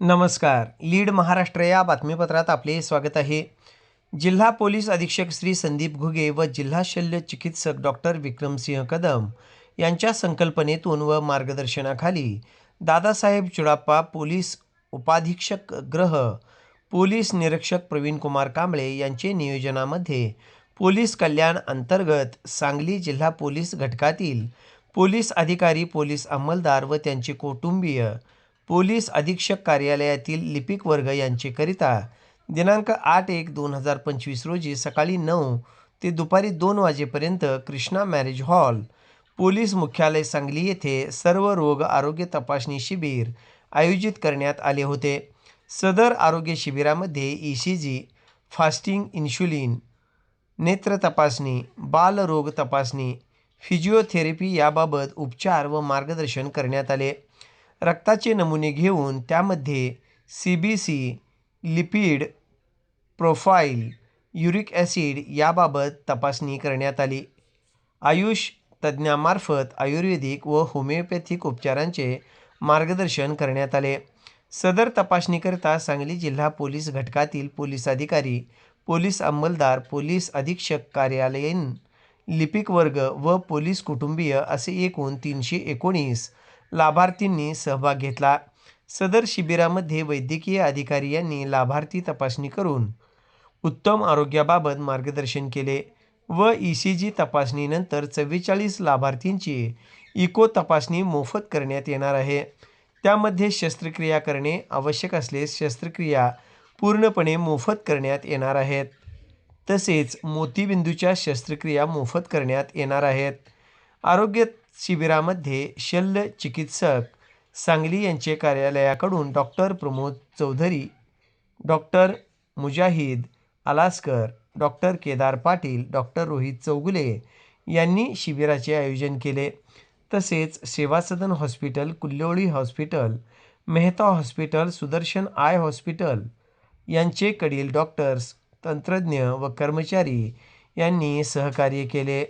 नमस्कार. लीड महाराष्ट्र या बातमीपत्रात आपले स्वागत आहे. जिल्हा पोलीस अधीक्षक श्री संदीप घुगे व जिल्हा शल्य चिकित्सक डॉक्टर विक्रमसिंह कदम यांच्या संकल्पनेतून व मार्गदर्शनाखाली दादासाहेब चुडाप्पा पोलीस उपाधीक्षक ग्रह पोलीस निरीक्षक प्रवीणकुमार कांबळे यांचे नियोजनामध्ये पोलीस कल्याण अंतर्गत सांगली जिल्हा पोलीस घटकातील पोलीस अधिकारी पोलीस अंमलदार व त्यांचे कौटुंबीय पोलीस अधीक्षक कार्यालयातील लिपिक वर्ग यांचेकरिता दिनांक आठ एक दोन हजार पंचवीस रोजी सकाळी नऊ ते दुपारी दोन वाजेपर्यंत कृष्णा मॅरेज हॉल पोलीस मुख्यालय सांगली येथे सर्व रोग आरोग्य तपासणी शिबिर आयोजित करण्यात आले होते. सदर आरोग्य शिबिरामध्ये E C G fasting insulin नेत्र तपासणी बालरोग तपासणी फिजिओथेरपी याबाबत उपचार व मार्गदर्शन करण्यात आले. रक्ताचे नमुने घेऊन त्यामध्ये C B C lipid profile uric acid याबाबत तपासणी करण्यात आली. आयुष तज्ज्ञामार्फत आयुर्वेदिक व होमिओपॅथिक उपचारांचे मार्गदर्शन करण्यात आले. सदर तपासणीकरिता सांगली जिल्हा पोलीस घटकातील पोलीस अधिकारी पोलीस अंमलदार पोलीस अधीक्षक कार्यालयीन लिपिक वर्ग व पोलीस कुटुंबीय असे एकूण तीनशे एकोणीस लाभार्थींनी सहभाग घेतला. सदर शिबिरामध्ये वैद्यकीय अधिकारी यांनी लाभार्थी तपासणी करून उत्तम आरोग्याबाबत मार्गदर्शन केले व ई सी जी तपासणीनंतर चव्वेचाळीस लाभार्थींची इको तपासणी मोफत करण्यात येणार आहे. त्यामध्ये शस्त्रक्रिया करणे आवश्यक असल्यास शस्त्रक्रिया पूर्णपणे मोफत करण्यात येणार आहेत. तसेच मोतीबिंदूच्या शस्त्रक्रिया मोफत करण्यात येणार आहेत. आरोग्य शिबिरामध्ये शल्य चिकित्सक सांगली यांचे कार्यालयाकडून doctor Pramod Chaudhari doctor Mujahid Alaskar doctor Kedar Patil doctor Rohit Chougule यांनी शिबिराचे आयोजन केले. तसेच Sevasadan hospital Kulloli hospital Mehta hospital Sudarshan eye hospital यांचे कडील डॉक्टर्स तंत्रज्ञ व कर्मचारी यांनी सहकार्य केले.